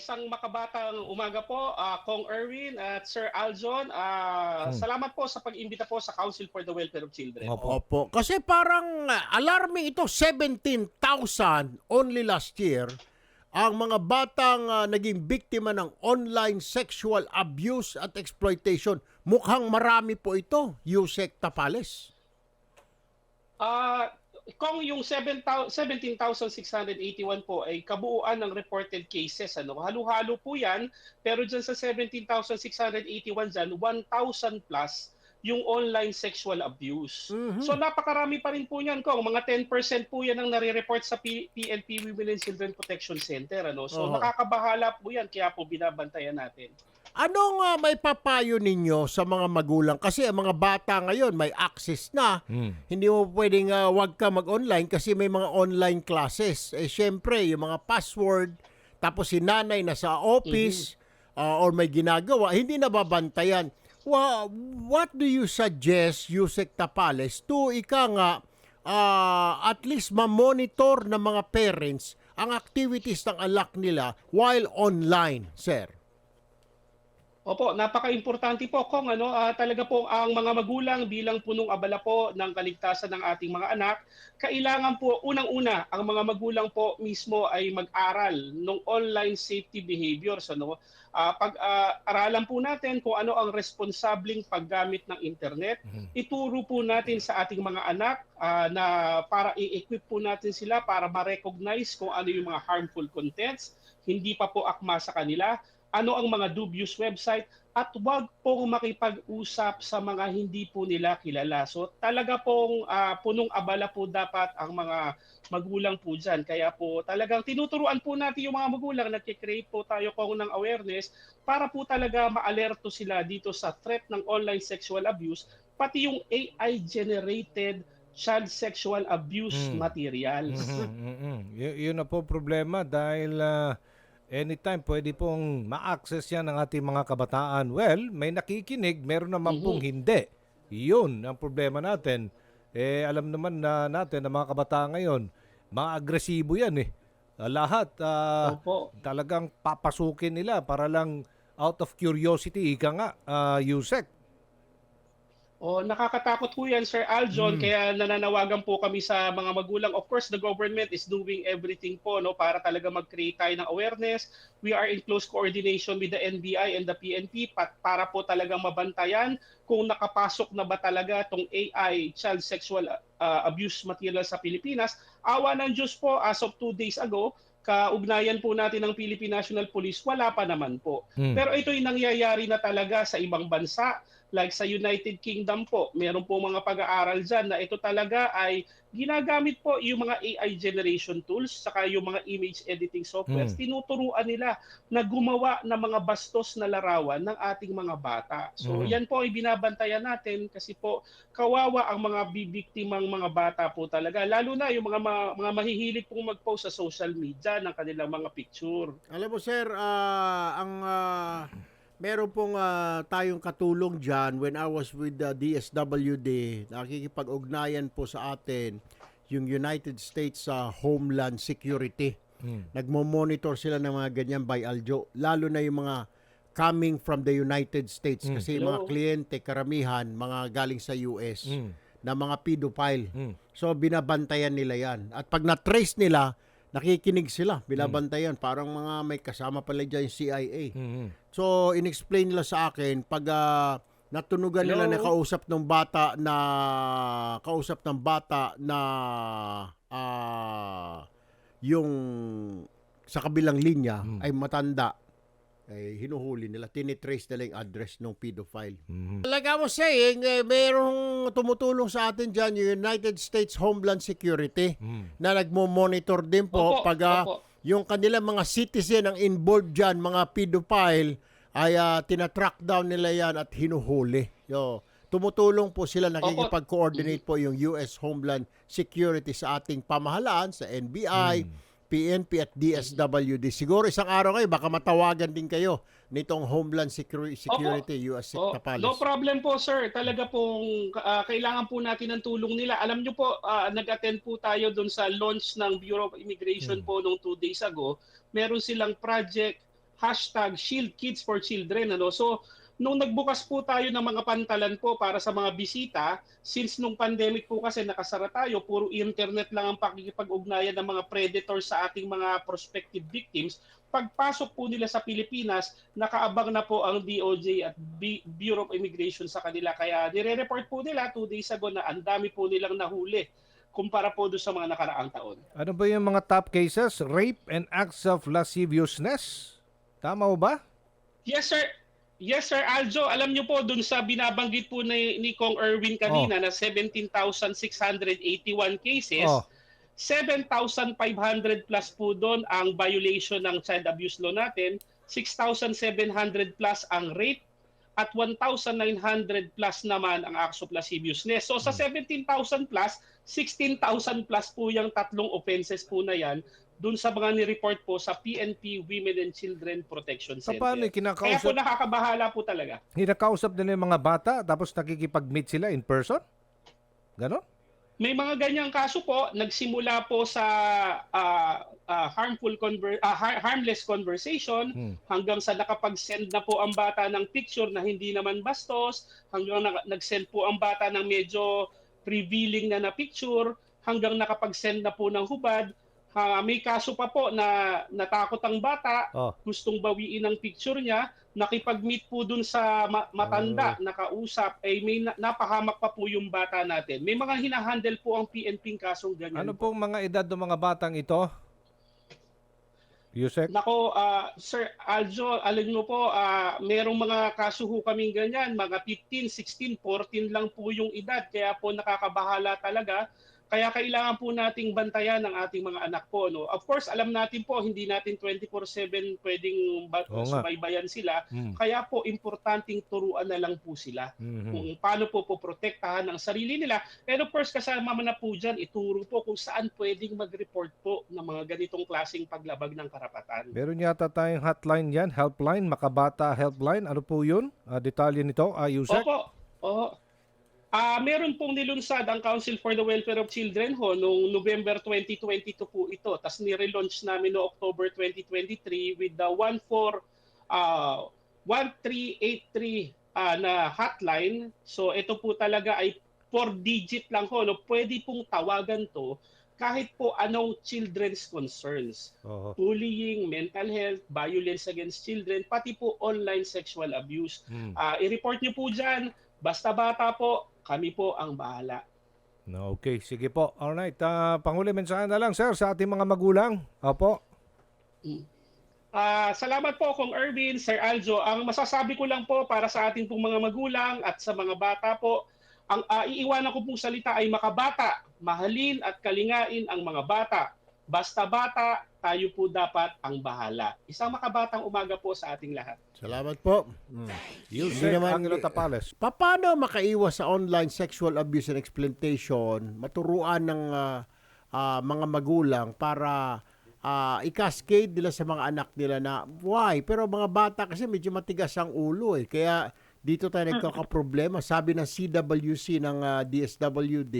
isang makabatang umaga po, ah, Kong Erwin at Sir Aljon. Ah, Hmm. Salamat po sa pag-imbita po sa Council for the Welfare of Children. Opo. Opo. Kasi parang uh, alarming ito, 17,000 only last year ang mga batang uh, naging biktima ng online sexual abuse at exploitation. Mukhang marami po ito, Yusek Tapales. Ah, kung yung 7,000 17,681 po ay kabuuan ng reported cases ano halo-halo po 'yan pero diyan sa 17,681 diyan 1,000 plus yung online sexual abuse. Mhm. So napakarami pa rin po niyan kung mga 10% po 'yan ang nare-report sa P- PNP Women and Children Protection Center ano. So Oo. nakakabahala po 'yan kaya po binabantayan natin. Anong uh, may papayo ninyo sa mga magulang? Kasi ang mga bata ngayon may access na. Hmm. Hindi mo pwedeng uh, wag ka mag-online kasi may mga online classes. Eh syempre, yung mga password, tapos si nanay na sa office uh, or may ginagawa, hindi nababantayan. Wa what do you suggest, Yusek Tapales, to ika nga uh, at least ma-monitor ng mga parents ang activities ng anak nila while online, sir? Opo, napaka-importante po kung ano, ah, talaga po ang mga magulang bilang punong abala po ng kaligtasan ng ating mga anak, kailangan po unang-una ang mga magulang po mismo ay mag-aral ng online safety behaviors ano. Ah, pag ah, aralan po natin kung ano ang responsabling paggamit ng internet, ituro po natin sa ating mga anak ah, na para i-equip po natin sila para ma-recognize kung ano yung mga harmful contents, hindi pa po akma sa kanila ano ang mga dubious website at wag pong makipag-usap sa mga hindi po nila kilala. So talaga pong ah, punong abala po dapat ang mga magulang po dyan. Kaya po talagang tinuturuan po natin yung mga magulang, nagkikreate po tayo kung ng awareness para po talaga maalerto sila dito sa threat ng online sexual abuse, pati yung AI-generated child sexual abuse Hmm. materials. Mhm, mhm. Y- yun na po problema dahil ah, anytime pwede pong ma-access yan ng ating mga kabataan. Well, may nakikinig, meron naman Mhm. pong hindi. Yun ang problema natin. Eh, alam naman na natin na mga kabataan ngayon, mga agresibo yan eh. Ah, lahat ah, Opo. talagang papasukin nila para lang out of curiosity, ika nga, uh, Yusek. Oh, nakakatakot po 'yan Sir Aljon Mm. kaya nananawagan po kami sa mga magulang. Of course, the government is doing everything po no para talaga mag-create tayo ng awareness. We are in close coordination with the NBI and the PNP pa- para po talagang mabantayan kung nakapasok na ba talaga tong AI child sexual uh, abuse material sa Pilipinas. Awa ng Diyos po as of two days ago, kaugnayan po natin ng Philippine National Police, wala pa naman po. Hmm. Pero ito yung nangyayari na talaga sa ibang bansa like sa United Kingdom po, meron po mga pag-aaral dyan na ito talaga ay ginagamit po yung mga AI generation tools saka yung mga image editing softwares. Hmm. Tinuturuan nila na gumawa ng mga bastos na larawan ng ating mga bata. So Mhm. yan po ay binabantayan natin kasi po kawawa ang mga bibiktimang mga bata po talaga. Lalo na yung mga ma- mga mahihilig pong mag-post sa social media ng kanilang mga picture. Alam mo sir, ah, ang ah, meron pong ah, tayong katulong dyan when I was with the DSWD, nakikipag-ugnayan po sa atin yung United States sa Homeland Security. Hmm. Nagmo-monitor sila ng mga ganyan by Aljo, lalo na yung mga coming from the United States Mm. kasi yung mga Hello. kliyente karamihan mga galing sa US Hmm. na mga pedophile. Hmm. So binabantayan nila 'yan. At pag na-trace nila, nakikinig sila, binabantayan parang mga may kasama pala diyan yung CIA. Hmm. So inexplain nila sa akin pag ah, natunugan nila Hello? na kausap ng bata na kausap ng bata na ah, yung sa kabilang linya Hmm. ay matanda ay hinuhuli nila, tinitrace nila yung address ng pedophile. Hmm. Like I was saying, eh, merong tumutulong sa atin dyan yung United States Homeland Security Hmm. na nagmo-monitor din po Opo, pag ah, opo. yung kanilang mga citizen ang involved dyan, mga pedophile, ay ah, tinatrack down nila yan at hinuhuli. Yo, tumutulong po sila, nakikipag-coordinate po yung US Homeland Security sa ating pamahalaan, sa NBI, PNP at DSWD. Siguro isang araw kayo, baka matawagan din kayo nitong Homeland Security, Security US Oh, Tapales. no problem po sir. Talaga pong ah, kailangan po natin ng tulong nila. Alam niyo po, ah, nag-attend po tayo doon sa launch ng Bureau of Immigration Hmm. po nung two days ago. Meron silang project hashtag Shield Kids for Children. Ano? So, nung nagbukas po tayo ng mga pantalan po para sa mga bisita, since nung pandemic po kasi nakasara tayo, puro internet lang ang pakikipag-ugnayan ng mga predators sa ating mga prospective victims, pagpasok po nila sa Pilipinas, nakaabang na po ang DOJ at B- Bureau of Immigration sa kanila. Kaya nire-report po nila two days ago na ang dami po nilang nahuli kumpara po doon sa mga nakaraang taon. Ano ba yung mga top cases? Rape and acts of lasciviousness? Tama ba? Yes, sir. Yes, sir. Aljo, alam niyo po dun sa binabanggit po ni, ni Kong Erwin kanina na 17,681 cases, Oh. 7,500 plus po doon ang violation ng child abuse law natin, 6,700 plus ang rape, at 1,900 plus naman ang acts of lasciviousness. So sa 17,000 plus, 16,000 plus po yung tatlong offenses po na yan dun sa mga ni-report po sa PNP Women and Children Protection Sa Center. paano Kaya po kinakausap, nakakabahala po talaga. kinakausap nila yung mga bata tapos nakikipag-meet sila in person? Ganon? May mga ganyang kaso po, nagsimula po sa ah, ah, harmful conver- ah, har- harmless conversation Hmm. hanggang sa nakapag-send na po ang bata ng picture na hindi naman bastos, hanggang na- nag-send po ang bata ng medyo revealing na na picture, hanggang nakapag-send na po ng hubad. Ha, may kaso pa po na natakot ang bata, Oh. gustong bawiin ang picture niya, nakipag-meet po dun sa ma- matanda, nakausap, eh may na- napahamak pa po yung bata natin. May mga hinahandle po ang PNP ng kasong ganyan. Ano pong mga edad ng mga batang ito? Yusek? Nako, ah, Sir Aljo, alam mo po, ah, merong mga kaso ho kaming ganyan, mga 15, 16, 14 lang po yung edad, kaya po nakakabahala talaga. Kaya kailangan po nating bantayan ang ating mga anak po. No? Of course, alam natin po, hindi natin 24-7 pwedeng ba- Oo nga. subaybayan sila. Hmm. Kaya po, importanteng turuan na lang po sila Mhm. kung paano po poprotektahan ang sarili nila. And of course, kasama mo na po dyan, ituro po kung saan pwedeng mag-report po ng mga ganitong klaseng paglabag ng karapatan. Meron yata tayong hotline yan, helpline, Makabata Helpline. Ano po yun? Ah, detalye nito, ah, Yusek? Opo. Oo. Ah, meron pong nilunsad ang Council for the Welfare of Children ho noong November 2022 po ito. Tapos ni-relaunch namin no October 2023 with the 14 ah 1383 ah, na hotline. So ito po talaga ay 4 digit lang ho. No? Pwede pong tawagan to kahit po anong children's concerns Oo. bullying, mental health, violence against children, pati po online sexual abuse. Hmm. Ah, i-report niyo po dyan. Basta bata po, kami po ang bahala. No, okay, sige po. Alright, uh, panghuli mensahe na lang, sir, sa ating mga magulang. Opo. Ah, salamat po kung Erwin, Sir Aljo. Ang masasabi ko lang po para sa ating pong mga magulang at sa mga bata po, ang ah, iiwanan ko pong salita ay makabata, mahalin at kalingain ang mga bata. Basta bata, tayo po dapat ang bahala. Isang makabatang umaga po sa ating lahat. Salamat po. Mm. Yusek naman- Angelo Tapales. Paano makaiwas sa online sexual abuse and exploitation? Maturuan ng ah, ah, mga magulang para ah, i-cascade nila sa mga anak nila na why? Pero mga bata kasi medyo matigas ang ulo eh. Kaya dito tayo nagkakaproblema. Sabi ng CWC ng ah, DSWD,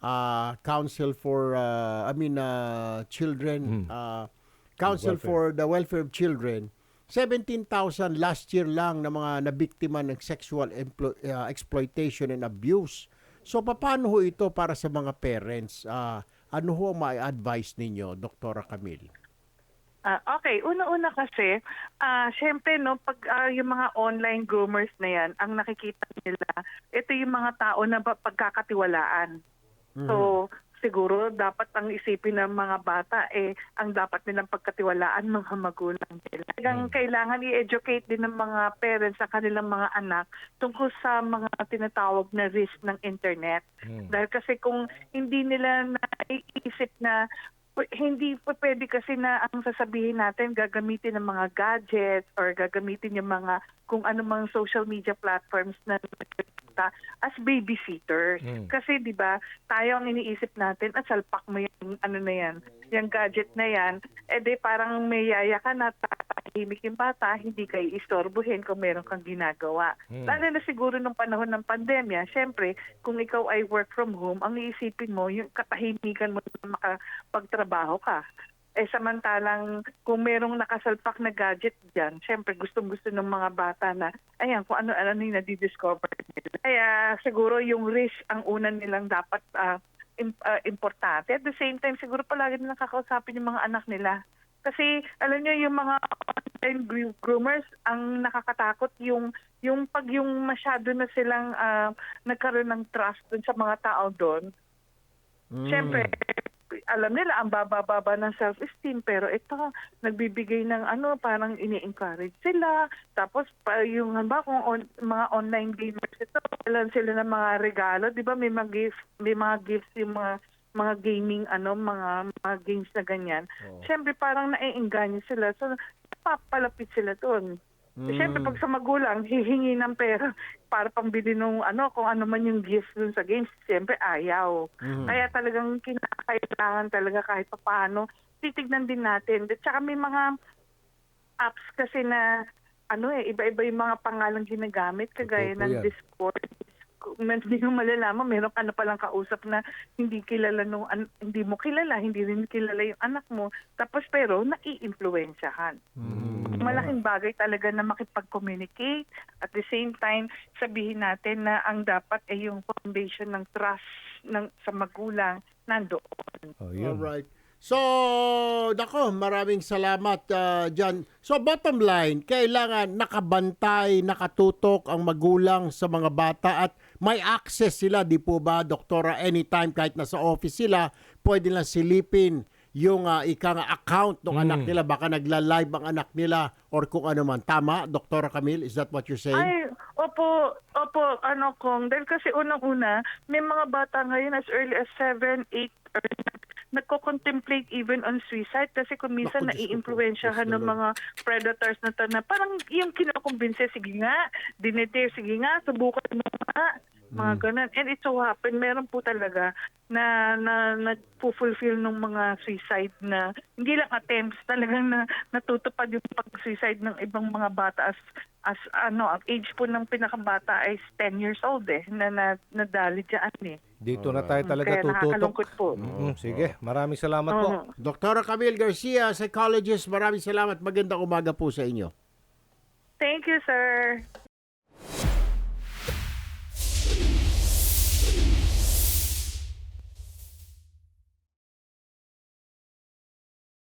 ah, Council for ah, I mean ah, Children Mm. ah, Council Welfare. for the Welfare of Children 17,000 last year lang na mga nabiktima ng sexual emplo- uh, exploitation and abuse. So paano ho ito para sa mga parents? Ah, ano ho ang ma-advise ninyo, Doktora Camille? Ah, okay, una-una kasi, ah syempre no, pag ah, yung mga online groomers na yan, ang nakikita nila, ito yung mga tao na ba- pagkakatiwalaan. So, siguro dapat ang isipin ng mga bata eh ang dapat nilang pagkatiwalaan mga magulang nila. Talagang kailangan i-educate din ng mga parents sa kanilang mga anak tungkol sa mga tinatawag na risk ng internet. Hmm. Dahil kasi kung hindi nila naiisip na hindi pa pwede kasi na ang sasabihin natin gagamitin ng mga gadgets or gagamitin yung mga kung ano mang social media platforms na nakikita as babysitters. Mm. Kasi 'di ba, tayo ang iniisip natin at salpak mo yung ano na yan, yung gadget na yan, eh di parang may yaya ka na tatahimik yung bata, hindi kayo istorbohin kung meron kang ginagawa. Mm. Lalo na siguro nung panahon ng pandemya, syempre, kung ikaw ay work from home, ang iisipin mo, yung katahimikan mo na makapagtrabaho ka. Eh samantalang kung merong nakasalpak na gadget diyan, syempre gustong-gusto ng mga bata na ayan kung ano-ano yung nadidiscover nila. Kaya siguro yung risk ang una nilang dapat ah, im- ah, importante. At the same time siguro palagi nilang kakausapin yung mga anak nila. Kasi alam niyo yung mga online gro- groomers ang nakakatakot yung yung pag yung masyado na silang ah, nagkaroon ng trust dun sa mga tao doon. Mm. Siyempre, alam nila ang baba-baba ng self-esteem pero ito nagbibigay ng ano parang ini-encourage sila. Tapos pa, yung ba kung on- mga online gamers ito alam sila ng mga regalo 'di ba? May mga gift may mga gifts yung mga mga gaming ano mga mga games na ganyan. Siyempre parang naiengganyo sila. So papalapit sila doon Mm. Siyempre pag sa magulang hihingi ng pera para pambili nung ano kung ano man yung gift dun sa games siyempre ayaw Mm. kaya talagang kinakailangan talaga kahit papaano titignan din natin. At saka may mga apps kasi na ano eh, iba-iba yung mga pangalan ginagamit kagaya Totoo ng yan. Discord. Hindi mo malalaman, meron ka na palang kausap na hindi kilala nung an- hindi mo kilala, hindi rin kilala yung anak mo. Tapos pero nai-impluwensyahan. Mm. Malaking bagay talaga na makipag-communicate. At the same time, sabihin natin na ang dapat ay yung foundation ng trust ng sa magulang nandoon. Oh, yun. Alright. So, dako, maraming salamat ah, dyan. So, bottom line, kailangan nakabantay, nakatutok ang magulang sa mga bata at may access sila, di po ba, doktora, anytime, kahit nasa office sila, pwede lang silipin yung uh, ika nga account ng anak nila. Baka nagla-live ang anak nila or kung ano man. Tama, Doktora Camille? Is that what you're saying? Ay, opo, opo, ano kong, dahil kasi unang-una, may mga bata ngayon as early as 7, 8, or nagko-contemplate even on suicide kasi kung minsan Yes, ng mga predators na to na parang yung kinukumbinse, sige nga, dinete, sige nga, subukan mo nga, mga Mm. ganun. And it so happen, meron po talaga na, na nagpo-fulfill ng mga suicide na hindi lang attempts, talagang na, natutupad yung pag-suicide ng ibang mga bata as as ano, ang age po ng pinakabata ay 10 years old eh, na, na nadali dyan eh. Dito na tayo talaga Kaya tututok. nakakalungkot po. Mm, sige, maraming salamat po. Oo. Doktora Camille Garcia, psychologist, maraming salamat. Magandang umaga po sa inyo. Thank you, sir.